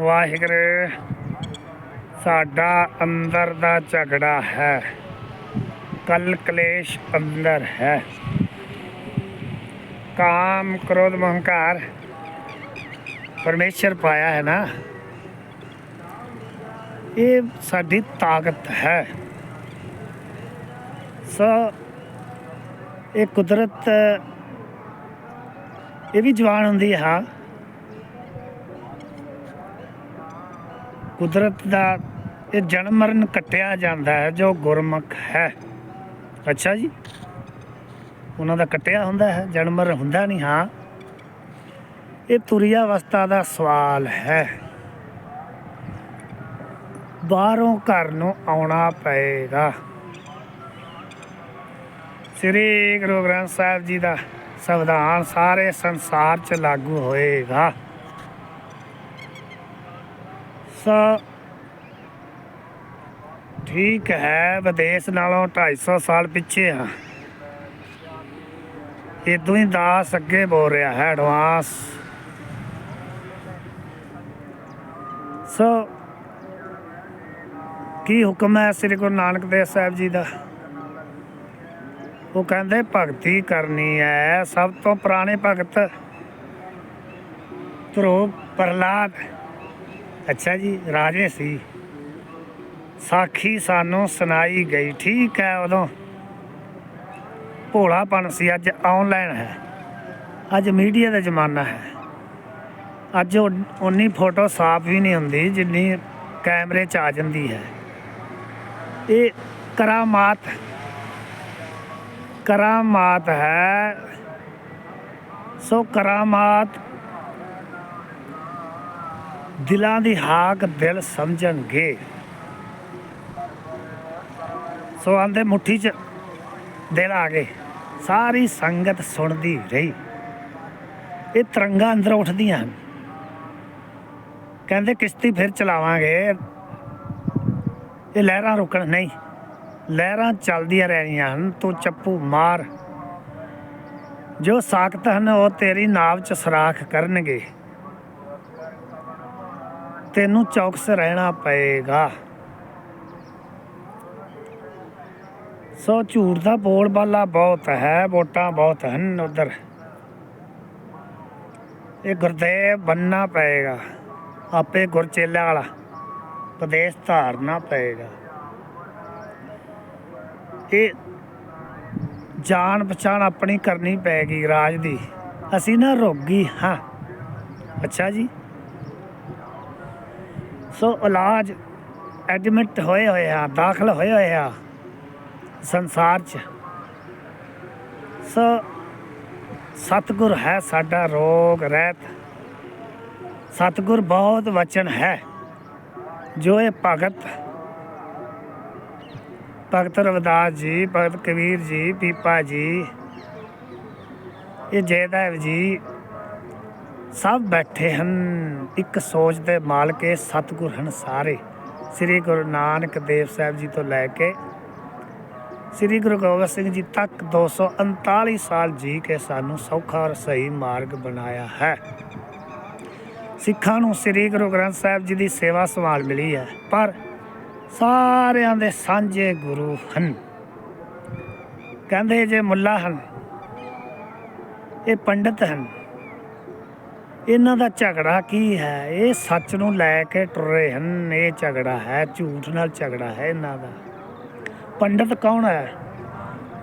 ਵਾਹਿਗੁਰੂ, ਸਾਡਾ ਅੰਦਰ ਦਾ ਝਗੜਾ ਹੈ। ਕਲ ਕਲੇਸ਼ ਅੰਦਰ ਹੈ। ਕਾਮ, ਕ੍ਰੋਧ, ਮਹੰਕਾਰ ਪਰਮੇਸ਼ਰ ਪਾਇਆ ਹੈ ਨਾ। ਇਹ ਸਾਡੀ ਤਾਕਤ ਹੈ। ਸੋ ਇਹ ਕੁਦਰਤ, ਇਹ ਵੀ ਜਵਾਨ ਹੁੰਦੀ ਹੈ। ਕੁਦਰਤ ਦਾ ਇਹ ਜਨਮ ਮਰਨ ਕੱਟਿਆ ਜਾਂਦਾ ਹੈ, ਜੋ ਗੁਰਮੁਖ ਹੈ। ਅੱਛਾ ਜੀ। ਉਹਨਾਂ ਦਾ ਕੱਟਿਆ ਹੁੰਦਾ ਹੈ, ਜਨਮ ਮਰਨ ਹੁੰਦਾ ਨਹੀਂ, ਹਾਂ। ਇਹ ਤੁਰਿਆ ਅਵਸਥਾ ਦਾ ਸਵਾਲ ਹੈ। ਬਾਹਰੋਂ ਘਰ ਨੂੰ ਆਉਣਾ ਪਏਗਾ। ਸ੍ਰੀ ਗੁਰੂ ਗ੍ਰੰਥ ਸਾਹਿਬ ਜੀ ਦਾ ਸੰਵਿਧਾਨ ਸਾਰੇ ਸੰਸਾਰ 'ਚ ਲਾਗੂ ਹੋਏਗਾ। ਸੋ ਠੀਕ ਹੈ, ਵਿਦੇਸ਼ ਨਾਲੋਂ 250 ਸਾਲ ਪਿੱਛੇ ਆ ਇਦੋਂ ਹੀ ਦਾਸ ਅੱਗੇ ਬੋਲ ਰਿਹਾ ਹੈ, ਐਡਵਾਂਸ। ਸੋ ਕੀ ਹੁਕਮ ਹੈ ਸ੍ਰੀ ਗੁਰੂ ਨਾਨਕ ਦੇਵ ਸਾਹਿਬ ਜੀ ਦਾ? ਉਹ ਕਹਿੰਦੇ, ਭਗਤੀ ਕਰਨੀ ਹੈ, ਸਭ ਤੋਂ ਪੁਰਾਣੇ ਭਗਤ ਧਰੋ ਪ੍ਰਹਲਾਦ। ਅੱਛਾ ਜੀ, ਰਾਜੇ ਸੀ। ਸਾਖੀ ਸਾਨੂੰ ਸੁਣਾਈ ਗਈ, ਠੀਕ ਹੈ ਉਦੋਂ। ਭੋਲਾਪਨ ਸੀ, ਅੱਜ ਆਨਲਾਈਨ ਹੈ। ਅੱਜ ਮੀਡੀਆ ਦਾ ਜ਼ਮਾਨਾ ਹੈ। ਅੱਜ ਉਹ- ਉਨੀ ਫੋਟੋ ਸਾਫ਼ ਵੀ ਨਹੀਂ ਹੁੰਦੀ, ਜਿੰਨੀ ਕੈਮਰੇ 'ਚ ਆ ਜਾਂਦੀ ਹੈ। ਇਹ ਕਰਾਮਾਤ ਕਰਾਮਾਤ ਹੈ। ਸੋ ਕਰਾਮਾਤ ਦਿਲਾਂ ਦੀ ਹਾਕ ਦਿਲ ਸਮਝਣਗੇ। ਸੋ ਆਂਦੇ ਮੁੱਠੀ 'ਚ ਦਿਲ ਆ ਗਏ। ਸਾਰੀ ਸੰਗਤ ਸੁਣਦੀ ਰਹੀ। ਇਹ ਤਰੰਗਾਂ ਅੰਦਰ ਉੱਠਦੀਆਂ ਹਨ। ਕਹਿੰਦੇ ਕਿਸ਼ਤੀ ਫਿਰ ਚਲਾਵਾਂਗੇ। ਇਹ ਲਹਿਰਾਂ ਰੁਕਣ ਨਹੀਂ। ਲਹਿਰਾਂ ਚੱਲਦੀਆਂ ਰਹਿਣੀਆਂ ਹਨ। ਤੂੰ ਚੱਪੂ ਮਾਰ। ਜੋ ਸਾਖਤ ਹਨ, ਉਹ ਤੇਰੀ ਨਾਵ 'ਚ ਸਰਾਖ ਕਰਨਗੇ। ਤੈਨੂੰ ਚੌਕਸ ਰਹਿਣਾ ਪਏਗਾ। ਸੋ ਝੂਠ ਦਾ ਬੋਲ ਬਾਲਾ ਬਹੁਤ ਹੈ, ਵੋਟਾਂ ਬਹੁਤ ਹਨ ਉਧਰ। ਇਹ ਗੁਰਦੇਵ ਬੰਨਣਾ ਪਏਗਾ, ਆਪੇ ਗੁਰਚੇਲਾ ਵਾਲਾ ਪ੍ਰਦੇਸ਼ ਧਾਰਨਾ ਪਏਗਾ। ਇਹ ਜਾਣ ਪਛਾਣ ਆਪਣੀ ਕਰਨੀ ਪੈਗੀ ਰਾਜ ਦੀ। ਅਸੀਂ ਨਾ ਰੋਗੀ ਹਾਂ। ਅੱਛਾ ਜੀ। ਸੋ ਇਲਾਜ ਐਡਮਿਟ ਹੋਏ ਹੋਏ ਆ, ਦਾਖਲ ਹੋਏ ਹੋਏ ਆ ਸੰਸਾਰ 'ਚ। ਸੋ ਸਤਿਗੁਰ ਹੈ ਸਾਡਾ ਰੋਗ, ਰਹਿਤ। ਸਤਿਗੁਰ ਬਹੁਤ ਵਚਨ ਹੈ, ਜੋ ਇਹ ਭਗਤ ਭਗਤ ਰਵਿਦਾਸ ਜੀ, ਭਗਤ ਕਬੀਰ ਜੀ, ਪੀਪਾ ਜੀ, ਇਹ ਜੈਦੇਵ ਜੀ ਸਭ ਬੈਠੇ ਹਨ। ਇੱਕ ਸੋਚ ਦੇ ਮਾਲਕ ਇਹ ਸਤਿਗੁਰ ਹਨ ਸਾਰੇ। ਸ੍ਰੀ ਗੁਰੂ ਨਾਨਕ ਦੇਵ ਸਾਹਿਬ ਜੀ ਤੋਂ ਲੈ ਕੇ ਸ੍ਰੀ ਗੁਰੂ ਗੋਬਿੰਦ ਸਿੰਘ ਜੀ ਤੱਕ 239 ਸਾਲ ਜੀ ਕੇ ਸਾਨੂੰ ਸੌਖਾ ਔਰ ਸਹੀ ਮਾਰਗ ਬਣਾਇਆ ਹੈ। ਸਿੱਖਾਂ ਨੂੰ ਸ੍ਰੀ ਗੁਰੂ ਗ੍ਰੰਥ ਸਾਹਿਬ ਜੀ ਦੀ ਸੇਵਾ ਸੰਭਾਲ ਮਿਲੀ ਹੈ, ਪਰ ਸਾਰਿਆਂ ਦੇ ਸਾਂਝੇ ਗੁਰੂ ਹਨ। ਕਹਿੰਦੇ ਜੇ ਮੁੱਲਾ ਹਨ, ਇਹ ਪੰਡਤ ਹਨ। ਇਹਨਾਂ ਦਾ ਝਗੜਾ ਕੀ ਹੈ? ਇਹ ਸੱਚ ਨੂੰ ਲੈ ਕੇ ਟੁਰੇ ਹਨ। ਇਹ ਝਗੜਾ ਹੈ, ਝੂਠ ਨਾਲ ਝਗੜਾ ਹੈ ਇਹਨਾਂ ਦਾ। ਪੰਡਤ ਕੌਣ ਹੈ?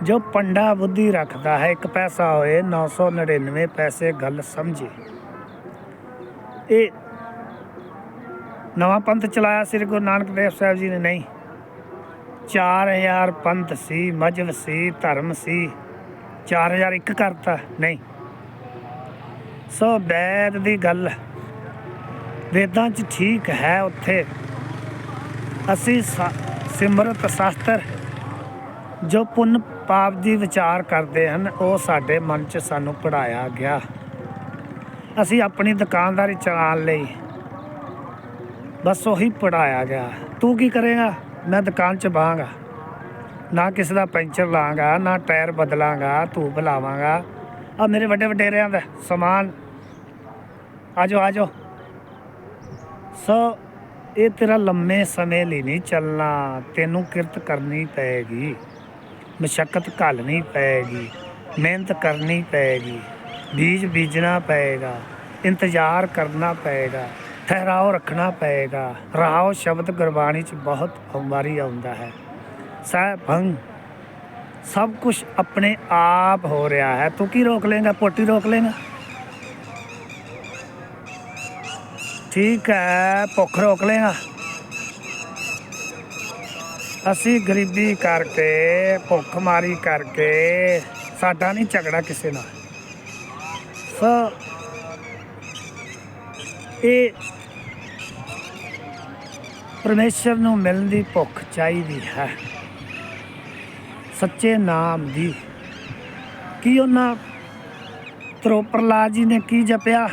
ਜੋ ਪੰਡਾ ਬੁੱਧੀ ਰੱਖਦਾ ਹੈ, ਇੱਕ ਪੈਸਾ ਹੋਏ 999 ਪੈਸੇ ਗੱਲ ਸਮਝੇ। ਇਹ ਨਵਾਂ ਪੰਥ ਚਲਾਇਆ ਸ੍ਰੀ ਗੁਰੂ ਨਾਨਕ ਦੇਵ ਸਾਹਿਬ ਜੀ ਨੇ? ਨਹੀਂ। 4000 ਪੰਥ ਸੀ ਮਜਬ ਸੀ, ਧਰਮ ਸੀ 4000 ਇੱਕ ਕਰਤਾ। ਨਹੀਂ। ਸੋ ਵੈਦ ਦੀ ਗੱਲ। ਵੇਦਾਂ 'ਚ ਠੀਕ ਹੈ ਉੱਥੇ। ਅਸੀਂ ਸਾ- ਸਿਮਰਤ ਸ਼ਾਸਤਰ, ਜੋ ਪੁੰਨ ਪਾਪ ਦੀ ਵਿਚਾਰ ਕਰਦੇ ਹਨ, ਉਹ ਸਾਡੇ ਮਨ 'ਚ ਸਾਨੂੰ ਪੜਾਇਆ ਗਿਆ। ਅਸੀਂ ਆਪਣੀ ਦੁਕਾਨਦਾਰੀ ਚਲਾਉਣ ਲਈ ਬਸ ਉਹੀ ਪੜਾਇਆ ਗਿਆ। ਤੂੰ ਕੀ ਕਰੇਗਾ? ਮੈਂ ਦੁਕਾਨ 'ਚ ਬਾਹਾਂਗਾ। ਨਾ ਕਿਸੇ ਦਾ ਪੈਂਚਰ ਲਾਂਗਾ, ਨਾ ਟਾਇਰ ਬਦਲਾਂਗਾ, ਧੂਪ ਲਾਵਾਂਗਾ। ਆ ਮੇਰੇ ਵੱਡੇ ਵਡੇਰਿਆਂ ਦਾ ਸਮਾਨ ਆਜੋ ਆਜੋ। ਸੋ, ਇਹ ਤੇਰਾ ਲੰਮੇ ਸਮੇਂ ਲਈ ਨਹੀਂ ਚੱਲਣਾ। ਤੈਨੂੰ ਕਿਰਤ ਕਰਨੀ ਪਏਗੀ ਮਸ਼ੱਕਤ ਘਾਲਣੀ ਪਏਗੀ ਮਿਹਨਤ ਕਰਨੀ ਪਏਗੀ ਬੀਜ ਬੀਜਣਾ ਪਏਗਾ ਇੰਤਜ਼ਾਰ ਕਰਨਾ ਪਏਗਾ ਠਹਿਰਾਓ ਰੱਖਣਾ ਪਏਗਾ ਰਾਓ ਸ਼ਬਦ ਗੁਰਬਾਣੀ ਚ ਬਹੁਤ ਵਾਰੀ ਆਉਂਦਾ ਹੈ। ਸਹਿ ਸਭ ਕੁਝ ਆਪਣੇ ਆਪ ਹੋ ਰਿਹਾ ਹੈ। ਤੂੰ ਕੀ ਰੋਕ ਲੇਗਾ ਪੋਟੀ ਰੋਕ ਲੇਗਾ ਠੀਕ ਹੈ, ਭੁੱਖ ਰੋਕ ਲੇਗਾ ਅਸੀਂ ਗਰੀਬੀ ਕਰਕੇ ਭੁੱਖ ਮਾਰੀ ਕਰਕੇ, ਸਾਡਾ ਨਹੀਂ ਝਗੜਾ ਕਿਸੇ ਨਾਲ। ਸੋ, ਇਹ ਪਰਮੇਸ਼ਰ ਨੂੰ ਮਿਲਣ ਦੀ ਭੁੱਖ ਚਾਹੀਦੀ ਹੈ। ਸੱਚੇ ਨਾਮ ਦੀ। ਕੀ ਉਹਨਾਂ ਤਰੋਪਰਲਾ ਜੀ ਨੇ ਕੀ ਜਪਿਆ?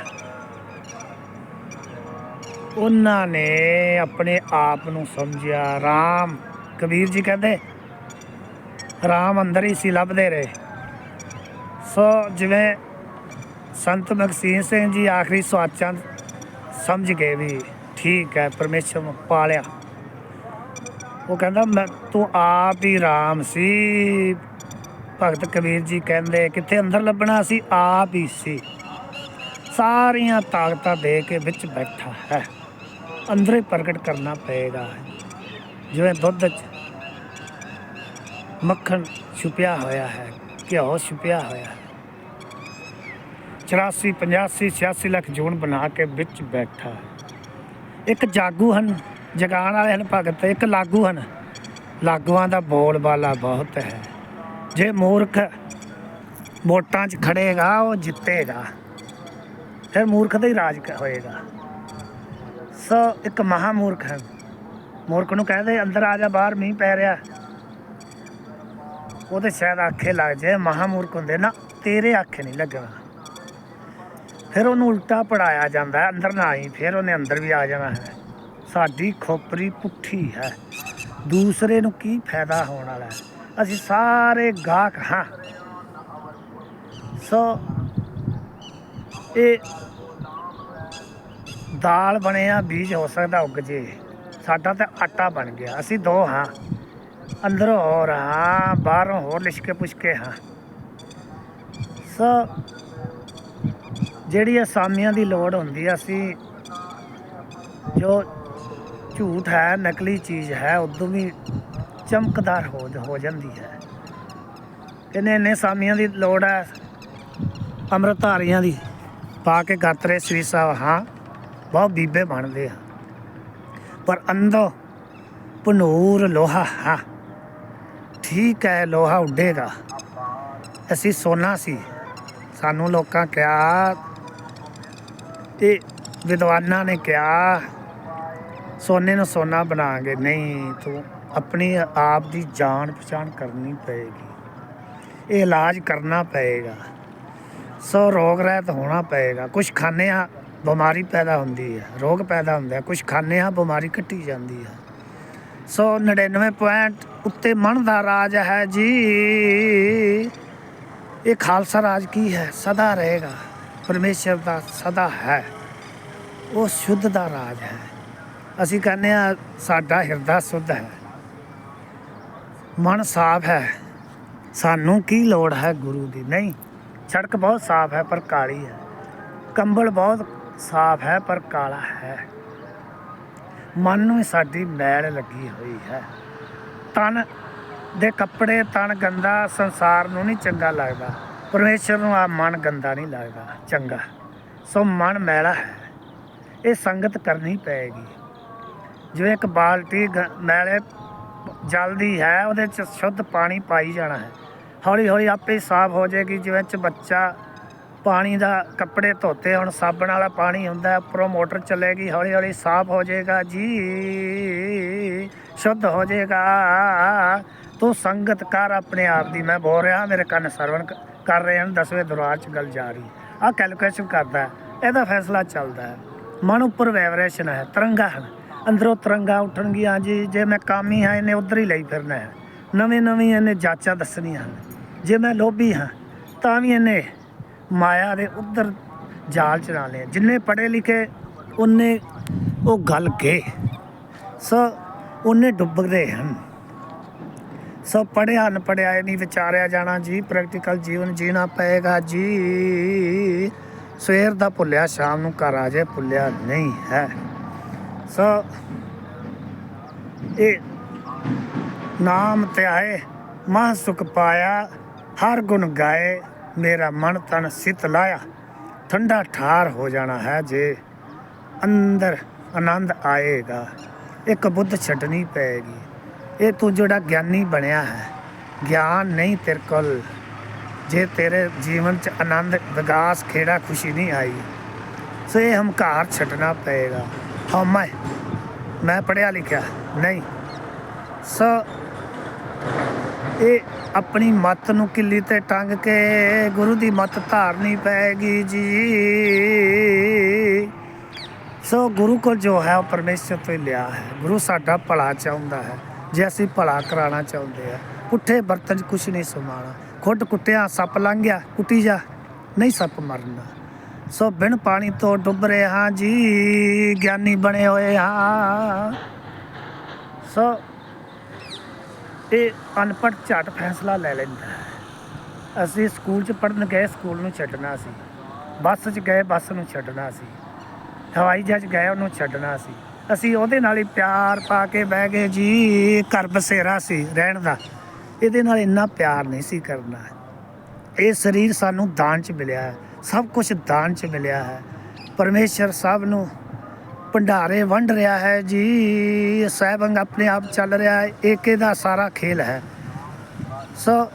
ਉਹਨਾਂ ਨੇ ਆਪਣੇ ਆਪ ਨੂੰ ਸਮਝਿਆ। RAM ਕਬੀਰ ਜੀ ਕਹਿੰਦੇ RAM ਅੰਦਰ ਹੀ ਸੀ, ਲੱਭਦੇ ਰਹੇ। ਸੋ ਜਿਵੇਂ ਸੰਤ ਮਕਸੀਨ ਸਿੰਘ ਜੀ ਆਖਰੀ ਸਵਾਚਾਂ ਸਮਝ ਗਏ ਵੀ ਠੀਕ ਹੈ, ਪਰਮੇਸ਼ਰ ਨੂੰ ਪਾਲਿਆ। ਉਹ ਕਹਿੰਦਾ, ਮੈਂ, ਤੂੰ ਆਪ ਹੀ ਰਾਮ ਸੀ। ਭਗਤ ਕਬੀਰ ਜੀ ਕਹਿੰਦੇ, ਕਿੱਥੇ ਅੰਦਰ ਲੱਭਣਾ ਸੀ? ਆਪ ਹੀ ਸੀ। ਸਾਰੀਆਂ ਤਾਕਤਾਂ ਦੇ ਕੇ ਵਿੱਚ ਬੈਠਾ ਹੈ। ਅੰਦਰ ਹੀ ਪ੍ਰਗਟ ਕਰਨਾ ਪਏਗਾ। ਜਿਵੇਂ ਦੁੱਧ 'ਚ ਮੱਖਣ ਛੁਪਿਆ ਹੋਇਆ ਹੈ, ਘਿਓ ਛੁਪਿਆ ਹੋਇਆ ਹੈ। 84 85 86 ਲੱਖ ਜੂਨ ਬਣਾ ਕੇ ਵਿੱਚ ਬੈਠਾ ਇੱਕ ਜਾਗੂ ਹਨ ਜਗਾਣ ਵਾਲੇ ਹਨ ਭਗਤ, ਇੱਕ ਲਾਗੂ ਹਨ। ਲਾਗੂਆਂ ਦਾ ਬੋਲਬਾਲਾ ਬਹੁਤ ਹੈ। ਜੇ ਮੂਰਖ ਵੋਟਾਂ 'ਚ ਖੜੇਗਾ, ਉਹ ਜਿੱਤੇਗਾ। ਫਿਰ ਮੂਰਖ ਦਾ ਹੀ ਰਾਜ ਹੋਏਗਾ। ਸੋ ਇੱਕ ਮਹਾ ਮੂਰਖ ਹੈ। ਮੂਰਖ ਨੂੰ ਕਹਦੇ, ਅੰਦਰ ਆ ਜਾ, ਬਾਹਰ ਮੀਂਹ ਪੈ ਰਿਹਾ। ਉਹਦੇ ਸ਼ਾਇਦ ਆਖੇ ਲੱਗ ਜਾਏ ਮਹਾ ਹੁੰਦੇ ਨਾ, ਤੇਰੇ ਆਖੇ ਨਹੀਂ ਲੱਗਣਾ। ਫਿਰ ਉਹਨੂੰ ਉਲਟਾ ਪੜਾਇਆ ਜਾਂਦਾ ਅੰਦਰ ਨਾ ਆਈ, ਫਿਰ ਉਹਨੇ ਅੰਦਰ ਵੀ ਆ ਜਾਣਾ ਹੈ। ਸਾਡੀ ਖੋਪਰੀ ਪੁੱਠੀ ਹੈ। ਦੂਸਰੇ ਨੂੰ ਕੀ ਫਾਇਦਾ ਹੋਣ ਵਾਲਾ ਅਸੀਂ ਸਾਰੇ ਗਾਹਕ ਹਾਂ। ਸੋ, ਇਹ ਦਾਲ ਬਣਿਆ ਬੀਜ ਹੋ ਸਕਦਾ ਉੱਗ ਜੇ। ਸਾਡਾ ਤਾਂ ਆਟਾ ਬਣ ਗਿਆ। ਅਸੀਂ ਦੋ ਹਾਂ। ਅੰਦਰੋਂ ਹੋਰ ਹਾਂ, ਬਾਹਰੋਂ ਹੋਰ ਲਿਸ਼ਕੇ ਪੁਸ਼ਕੇ ਹਾਂ। ਸੋ, ਜਿਹੜੀ ਅਸਾਮੀਆਂ ਦੀ ਲੋੜ ਹੁੰਦੀ ਆ, ਅਸੀਂ ਜੋ ਝੂਠ ਹੈ, ਨਕਲੀ ਚੀਜ਼ ਹੈ, ਉਦੋਂ ਵੀ ਚਮਕਦਾਰ ਹੋ ਹੋ ਜਾਂਦੀ ਹੈ। ਕਹਿੰਦੇ ਇੰਨੇ ਸਾਮੀਆਂ ਦੀ ਲੋੜ ਹੈ, ਅੰਮ੍ਰਿਤਧਾਰੀਆਂ ਦੀ। ਪਾ ਕੇ ਗਾਤਰੇ ਸ੍ਰੀ ਸਾਹਿਬ, ਹਾਂ। ਬਹੁਤ ਬੀਬੇ ਬਣਦੇ ਆ। ਪਰ ਅੰਦੋ ਪਨੂਰ ਲੋਹਾ ਹਾਂ। ਠੀਕ ਹੈ, ਲੋਹਾ ਉੱਡੇਗਾ। ਅਸੀਂ ਸੋਨਾ ਸੀ। ਸਾਨੂੰ ਲੋਕਾਂ ਕਿਹਾ, ਇਹ ਵਿਦਵਾਨਾਂ ਨੇ ਕਿਹਾ, ਸੋਨੇ ਨੂੰ ਸੋਨਾ ਬਣਾਗੇ ਨਹੀਂ, ਤੂੰ ਆਪਣੀ ਆਪ ਦੀ ਜਾਣ ਪਛਾਣ ਕਰਨੀ ਪਏਗੀ। ਇਹ ਇਲਾਜ ਕਰਨਾ ਪਏਗਾ। ਸੋ ਰੋਗ ਰਹਿਤ ਹੋਣਾ ਪਏਗਾ। ਕੁਝ ਖਾਣੇ ਆ ਬਿਮਾਰੀ ਪੈਦਾ ਹੁੰਦੀ ਹੈ ਰੋਗ ਪੈਦਾ ਹੁੰਦਾ ਹੈ ਕੁਝ ਖਾਣੇ ਆ ਬਿਮਾਰੀ ਘਟੀ ਜਾਂਦੀ ਹੈ ਸੋ 99 ਪੁਆਇੰਟ ਉੱਤੇ ਮਨ ਦਾ ਰਾਜ ਹੈ ਜੀ। ਇਹ ਖਾਲਸਾ ਰਾਜ ਕੀ ਹੈ? ਸਦਾ ਰਹੇਗਾ। ਪਰਮੇਸ਼ਰ ਦਾ ਸਦਾ ਹੈ। ਉਹ ਸ਼ੁੱਧ ਦਾ ਰਾਜ ਹੈ। ਅਸੀਂ ਕਹਿੰਦੇ ਆ ਸਾਡਾ ਹਿਰਦਾ ਸੁੱਧ ਹੈ। ਮਨ ਸਾਫ਼ ਹੈ। ਸਾਨੂੰ ਕੀ ਲੋੜ ਹੈ ਗੁਰੂ ਦੀ? ਨਹੀਂ, ਸੜਕ ਬਹੁਤ ਸਾਫ਼ ਹੈ, ਪਰ ਕਾਲੀ ਹੈ। ਕੰਬਲ ਬਹੁਤ ਸਾਫ਼ ਹੈ ਪਰ ਕਾਲਾ ਹੈ। ਮਨ ਨੂੰ ਸਾਡੀ ਮੈਲ ਲੱਗੀ ਹੋਈ ਹੈ। ਤਨ ਦੇ ਕੱਪੜੇ ਤਨ ਗੰਦਾ, ਸੰਸਾਰ ਨੂੰ ਨਹੀਂ ਚੰਗਾ ਲੱਗਦਾ। ਪਰਮੇਸ਼ਰ ਨੂੰ ਆ ਮਨ ਗੰਦਾ ਨਹੀਂ ਲੱਗਦਾ, ਚੰਗਾ। ਸੋ ਮਨ ਮੈਲਾ ਹੈ। ਇਹ ਸੰਗਤ ਕਰਨੀ ਪਏਗੀ। ਜਿਵੇਂ ਇੱਕ ਬਾਲਟੀ ਗ- ਮੈਲੇ ਜਲਦੀ ਹੈ, ਉਹਦੇ ਚ ਸ਼ੁੱਧ ਪਾਣੀ ਪਾਈ ਜਾਣਾ ਹੈ। ਹੌਲੀ ਹੌਲੀ ਆਪੇ ਸਾਫ਼ ਹੋ ਜਾਏਗੀ, ਜਿਵੇਂ ਚ ਬੱਚਾ ਪਾਣੀ ਦਾ ਕੱਪੜੇ ਧੋਤੇ, ਹੁਣ ਸਾਬਣ ਵਾਲਾ ਪਾਣੀ ਹੁੰਦਾ, ਉੱਪਰੋਂ ਮੋਟਰ ਚੱਲੇਗੀ ਹੌਲੀ ਹੌਲੀ ਸਾਫ਼ ਹੋ ਜਾਏਗਾ, ਜੀ, ਸ਼ੁੱਧ ਹੋ ਜਾਏਗਾ। ਤੂੰ ਸੰਗਤ ਕਰ ਆਪਣੇ ਆਪ ਦੀ, ਮੈਂ ਬੋਲ ਰਿਹਾ, ਮੇਰੇ ਕੰਨ ਸਰਵਣ ਕਰ ਰਹੇ ਹਨ, ਦਸਵੇਂ ਦਰਵਾਰ ਚ ਗੱਲ ਜਾ ਰਹੀ ਆ ਕੈਲਕੂਲੇਸ਼ਨ ਕਰਦਾ ਇਹਦਾ ਫੈਸਲਾ ਚੱਲਦਾ ਹੈ। ਮਨ ਉੱਪਰ ਵਾਈਬ੍ਰੇਸ਼ਨ ਹੈ, ਤਰੰਗਾ ਹਨ। ਅੰਦਰੋਂ ਤਰੰਗਾ ਉੱਠਣਗੀਆਂ ਜੀ, ਜੇ ਮੈਂ ਕਾਮੀ ਹਾਂ, ਇਹਨੇ ਉਧਰ ਹੀ ਲਈ ਫਿਰਨਾ ਹੈ। ਨਵੇਂ ਨਵੇਂ ਇਹਨੇ ਜਾਚਾਂ ਦੱਸਣੀਆਂ ਹਨ। ਜੇ ਮੈਂ ਲੋਭੀ ਹਾਂ, ਤਾਂ ਵੀ ਇਹਨੇ ਮਾਇਆ ਦੇ ਉੱਧਰ ਜਾਲ ਚਲਾ ਲਿਆ। ਜਿੰਨੇ ਪੜ੍ਹੇ ਲਿਖੇ ਉਨੇ ਉਹ ਗੱਲ ਗਏ ਸੋ ਉਹਨੇ ਡੁੱਬ ਗਏ ਹਨ। ਸੋ ਪੜਿਆ ਨ ਪੜਿਆ ਨਹੀਂ ਵਿਚਾਰਿਆ ਜਾਣਾ। ਜੀ ਪ੍ਰੈਕਟੀਕਲ ਜੀਵਨ ਜੀਣਾ ਪਏਗਾ ਜੀ। ਸਵੇਰ ਦਾ ਭੁੱਲਿਆ, ਸ਼ਾਮ ਨੂੰ ਘਰ ਆ ਜਾਏ, ਭੁੱਲਿਆ ਨਹੀਂ ਹੈ। ਸੋ ਇਹ ਨਾਮ ਤੇ ਆਏ ਮਨ ਸੁਖ ਪਾਇਆ, ਹਰ ਗੁਣ ਗਾਏ। ਮੇਰਾ ਮਨ ਤਨ ਸਿਤ ਲਾਇਆ। ਠੰਡਾ ਠਾਰ ਹੋ ਜਾਣਾ ਹੈ ਜੇ ਅੰਦਰ ਆਨੰਦ ਆਏਗਾ। ਇੱਕ ਬੁੱਧ ਛੱਡਣੀ ਪਏਗੀ। ਇਹ ਤੂੰ ਜਿਹੜਾ ਗਿਆਨੀ ਬਣਿਆ ਹੈ, ਗਿਆਨ ਨਹੀਂ ਤੇਰੇ ਕੋਲ। ਜੇ ਤੇਰੇ ਜੀਵਨ ਚ ਆਨੰਦ ਵਿਗਾਸ ਖੇੜਾ ਖੁਸ਼ੀ ਨਹੀਂ ਆਈ, ਸੋ ਇਹ ਹੰਕਾਰ ਛੱਡਣਾ ਪਏਗਾ। ਹਾਂ, ਮੈਂ ਮੈਂ ਪੜਿਆ ਲਿਖਿਆ। ਨਹੀਂ। ਸੋ ਇਹ ਆਪਣੀ ਮੱਤ ਨੂੰ ਕਿੱਲੀ ਤੇ ਟੰਗ ਕੇ ਗੁਰੂ ਦੀ ਮੱਤ ਧਾਰਨੀ ਪਏਗੀ ਜੀ। ਸੋ ਗੁਰੂ ਕੋਲ ਜੋ ਹੈ, ਉਹ ਪਰਮੇਸ਼ਰ ਤੋਂ ਹੀ ਲਿਆ ਹੈ। ਗੁਰੂ ਸਾਡਾ ਭਲਾ ਚਾਹੁੰਦਾ ਹੈ, ਜੇ ਅਸੀਂ ਭਲਾ ਕਰਾਉਣਾ ਚਾਹੁੰਦੇ ਆ ਪੁੱਠੇ ਬਰਤਨ 'ਚ ਕੁਛ ਨਹੀਂ ਸਮਾਣਾ ਖੁੱਡ ਕੁੱਟਿਆ, ਸੱਪ ਲੰਘ ਗਿਆ, ਕੁੱਟੀ ਜਾ। ਨਹੀਂ ਸੱਪ ਮਰਨਾ ਸੋ ਬਿਨ ਪਾਣੀ ਤੋਂ ਡੁੱਬ ਰਹੇ ਹਾਂ ਜੀ, ਗਿਆਨੀ ਬਣੇ ਹੋਏ ਹਾਂ। ਸੋ ਇਹ ਅਨਪੜ੍ਹ ਝਟ ਫੈਸਲਾ ਲੈ ਲੈਂਦਾ ਹੈ। ਅਸੀਂ ਸਕੂਲ 'ਚ ਪੜਨ ਗਏ, ਸਕੂਲ ਨੂੰ ਛੱਡਣਾ ਸੀ। ਬੱਸ 'ਚ ਗਏ, ਬੱਸ ਨੂੰ ਛੱਡਣਾ ਸੀ। ਹਵਾਈ ਜਹਾਜ਼ ਗਏ, ਉਹਨੂੰ ਛੱਡਣਾ ਸੀ। ਅਸੀਂ ਉਹਦੇ ਨਾਲ ਹੀ ਪਿਆਰ ਪਾ ਕੇ ਬਹਿ ਗਏ, ਜੀ, ਘਰ ਬਸੇਰਾ ਸੀ ਰਹਿਣ ਦਾ। ਇਹਦੇ ਨਾਲ ਇੰਨਾ ਪਿਆਰ ਨਹੀਂ ਸੀ ਕਰਨਾ ਇਹ ਸਰੀਰ ਸਾਨੂੰ ਦਾਨ 'ਚ ਮਿਲਿਆ ਹੈ। ਸਭ ਕੁਝ ਦਾਨ 'ਚ ਮਿਲਿਆ ਹੈ। ਪਰਮੇਸ਼ਰ ਸਭ ਨੂੰ ਭੰਡਾਰੇ ਵੰਡ ਰਿਹਾ ਹੈ ਜੀ। ਸਹਿਬੰਗ ਆਪਣੇ ਆਪ ਚੱਲ ਰਿਹਾ ਹੈ। ਏਕੇ ਦਾ ਸਾਰਾ ਖੇਲ ਹੈ। ਸੋ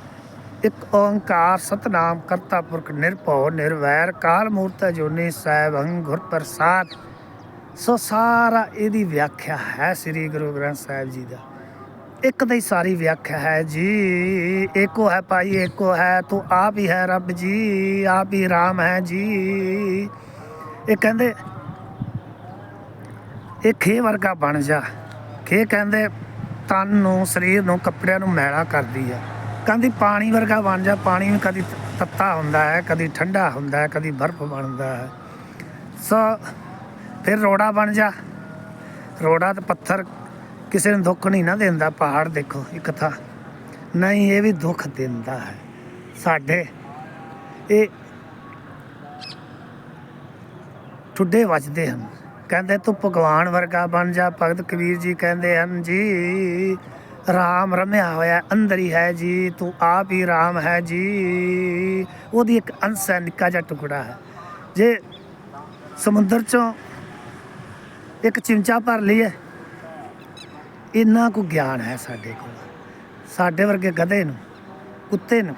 ਇੱਕ ਓੰਕਾਰ ਸਤਨਾਮ ਕਰਤਾ ਪੁਰਖ ਨਿਰਭਉ ਨਿਰਵੈਰ। ਕਾਲ ਮੂਰਤ ਜੋਨੀ ਸਹਿਬੰਗ ਗੁਰ ਪ੍ਰਸਾਦ। ਸੋ ਸਾਰਾ ਇਹਦੀ ਵਿਆਖਿਆ ਹੈ ਸ੍ਰੀ ਗੁਰੂ ਗ੍ਰੰਥ ਸਾਹਿਬ ਜੀ ਦਾ। ਇੱਕ ਦੀ ਸਾਰੀ ਵਿਆਖਿਆ ਹੈ ਜੀ। ਇੱਕੋ ਹੈ ਭਾਈ ਇੱਕੋ ਹੈ, ਤੂੰ ਆਪ ਹੀ ਹੈ ਰੱਬ ਜੀ, ਆਪ ਹੀ ਰਾਮ ਹੈ ਜੀ। ਇਹ ਕਹਿੰਦੇ ਇਹ ਖੇ ਵਰਗਾ ਬਣ ਜਾ। ਖੇ ਕਹਿੰਦੇ, ਤਨ ਨੂੰ, ਸਰੀਰ ਨੂੰ, ਕੱਪੜਿਆਂ ਨੂੰ ਮੈਲਾ ਕਰਦੀ ਆ। ਕਹਿੰਦੀ, ਪਾਣੀ ਵਰਗਾ ਬਣ ਜਾ। ਪਾਣੀ ਵੀ ਕਦੀ ਤੱਤਾ ਹੁੰਦਾ ਹੈ, ਕਦੀ ਠੰਡਾ ਹੁੰਦਾ ਹੈ, ਕਦੀ ਬਰਫ਼ ਬਣਦਾ ਹੈ। ਸੋ ਫਿਰ ਰੋੜਾ ਬਣ ਜਾ। ਰੋੜਾ ਤੇ ਪੱਥਰ ਕਿਸੇ ਨੂੰ ਦੁੱਖ ਨਹੀਂ ਨਾ ਦਿੰਦਾ। ਪਹਾੜ ਦੇਖੋ, ਇੱਕ ਥਾਂ। ਨਹੀਂ, ਇਹ ਵੀ ਦੁੱਖ ਦਿੰਦਾ ਹੈ। ਸਾਡੇ ਇਹ ਠੁੱਡੇ ਵੱਜਦੇ ਹਨ। ਕਹਿੰਦੇ ਤੂੰ ਭਗਵਾਨ ਵਰਗਾ ਬਣ ਜਾ, ਭਗਤ ਕਬੀਰ ਜੀ ਕਹਿੰਦੇ ਹਨ ਜੀ ਰਾਮ ਰਮਿਆ ਹੋਇਆ ਅੰਦਰ ਹੀ ਹੈ ਜੀ, ਤੂੰ ਆਪ ਹੀ ਰਾਮ ਹੈ ਜੀ। ਉਹਦੀ ਇੱਕ ਅੰਸ਼ ਹੈ ਨਿੱਕਾ ਜਿਹਾ ਟੁਕੜਾ ਹੈ। ਜੇ ਸਮੁੰਦਰ ਚੋਂ ਇੱਕ ਚਿਮਚਾ ਭਰ ਲਈਏ, ਇੰਨਾ ਕੁ ਗਿਆਨ ਹੈ ਸਾਡੇ ਕੋਲ, ਸਾਡੇ ਵਰਗੇ ਗਧੇ ਨੂੰ, ਕੁੱਤੇ ਨੂੰ।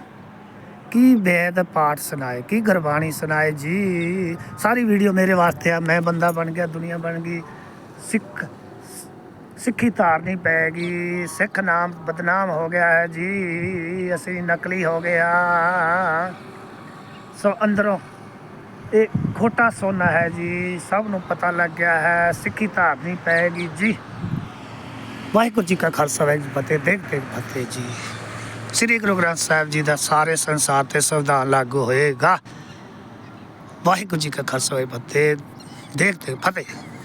ਕੀ ਵੇਦ ਪਾਠ ਸੁਣਾਏ, ਕੀ ਗੁਰਬਾਣੀ ਸੁਣਾਏ ਜੀ? ਸਾਰੀ ਵੀਡੀਓ ਮੇਰੇ ਵਾਸਤੇ ਆ, ਮੈਂ ਬੰਦਾ ਬਣ ਗਿਆ, ਦੁਨੀਆ ਬਣ ਗਈ। ਸਿੱਖ, ਸਿੱਖੀ ਧਾਰਨੀ ਪੈਗੀ ਸਿੱਖ ਨਾਮ ਬਦਨਾਮ ਹੋ ਗਿਆ ਹੈ ਜੀ। ਅਸੀਂ ਨਕਲੀ ਹੋ ਗਿਆ ਸੋ ਅੰਦਰੋਂ ਇਹ ਖੋਟਾ ਸੋਨਾ ਹੈ ਜੀ। ਸਭ ਨੂੰ ਪਤਾ ਲੱਗ ਗਿਆ ਹੈ, ਸਿੱਖੀ ਧਾਰਨੀ ਪੈਗੀ ਜੀ। ਵਾਹਿਗੁਰੂ ਜੀ ਕਾ ਖਾਲਸਾ, ਵਾਹਿਗੁਰੂ ਜੀ ਫਤਿਹ। ਦੇਖ ਦੇਖ, ਫਤਿਹ ਜੀ। ਸ੍ਰੀ ਗੁਰੂ ਗ੍ਰੰਥ ਸਾਹਿਬ ਜੀ ਦਾ ਸਾਰੇ ਸੰਸਾਰ ਤੇ ਸੰਵਿਧਾਨ ਲਾਗੂ ਹੋਏਗਾ। ਵਾਹਿਗੁਰੂ ਜੀ ਕਾ ਖਾਲਸਾ, ਵਾਹਿਗੁਰੂ ਫਤਿਹ। ਦੇਖ ਦੇਖ ਫਤਿਹ।